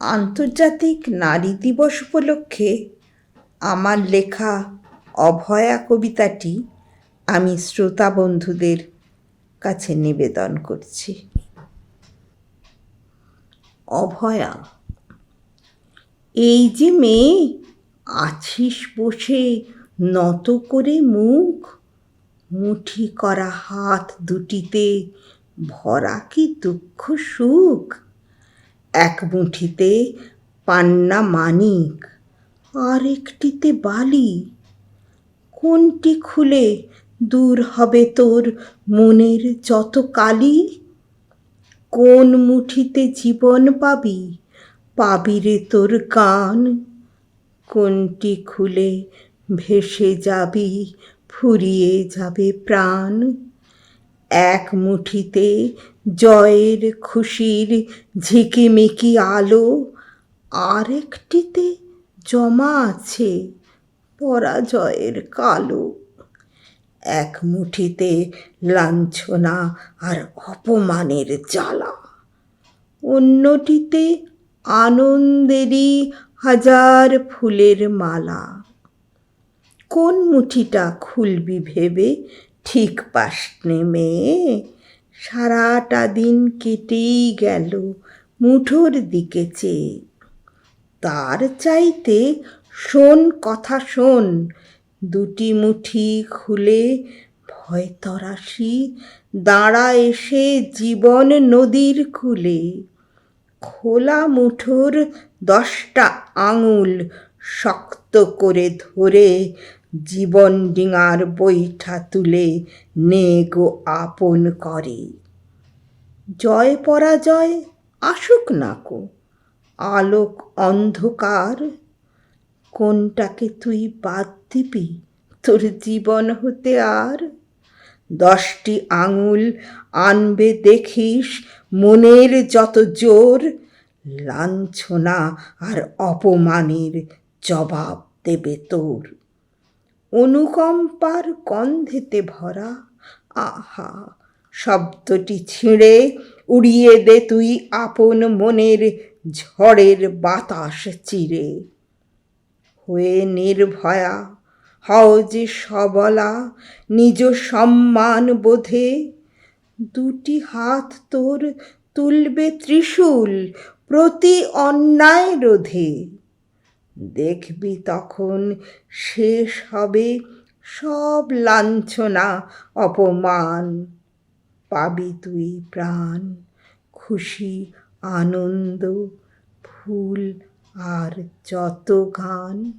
আন্তর্জাতিক নারী দিবস উপলক্ষে আমার লেখা অভয়া কবিতাটি আমি শ্রোতা বন্ধুদের কাছে নিবেদন করছি। অভয়া, এই যে মেয়ে, আছিস বসে নত করে মুখ? মুঠি করা হাত দুটিতে ভরা কি দুঃখ সুখ? এক মুঠিতে পান্না মানিক, আর একটিতে বালি। কোনটি খুলে দূর হবে তোর মনের যত কালি? কোন মুঠিতে জীবন পাবি পাবি রে তোর গান? কোনটি খুলে ভেসে যাবি, ফুরিয়ে যাবে প্রাণ? এক মুঠিতে জয়ের খুশির ঝিকিমিকি আলো আরেকটিতে জমা আছে পরাজয়ের কালো। এক মুঠিতে লাঞ্ছনা আর অপমানের জ্বালা। অন্যটিতে আনন্দেরই হাজার ফুলের মালা। কোন মুঠিটা খুলবি ভেবে ঠিক পাস নে মেয়ে সারাটা দিন কেটেই গেল মুঠোর দিকে চেয়ে। তার চাইতে শোন কথা শোন, দুটি মুঠি খুলে ভয় তরাসি দাঁড়া এসে জীবন নদীর খুলে খোলা মুঠোর দশটা আঙুল শক্ত করে ধরে জীবন ডিঙার বৈঠা তুলে নে গো আপন করে। জয় পরাজয় আসুক নাকো আলোক অন্ধকার। কোনটাকে তুই বাদ দিবি তোর জীবন হতে আর? দশটি আঙুল আনবে দেখিস মনের যত জোর, লাঞ্ছনা আর অপমানের জবাব দেবে তোর। অনুকম্পার গন্ধেতে ভরা, আহা, শব্দটি ছিঁড়ে উড়িয়ে দে তুই আপন মনের ঝড়ের বাতাস চিরে। হয়ে নির্ভয়া, হও যে সবলা, নিজ সম্মান বোধে। দুটি হাত তোর তুলবে ত্রিশূল প্রতি অন্যায় রোধে। দেখবি তখন শেষ হবে সব লাঞ্ছনা, অপমান। পাবি তুই প্রাণ, খুশি, আনন্দ, ফুল আর যত গান।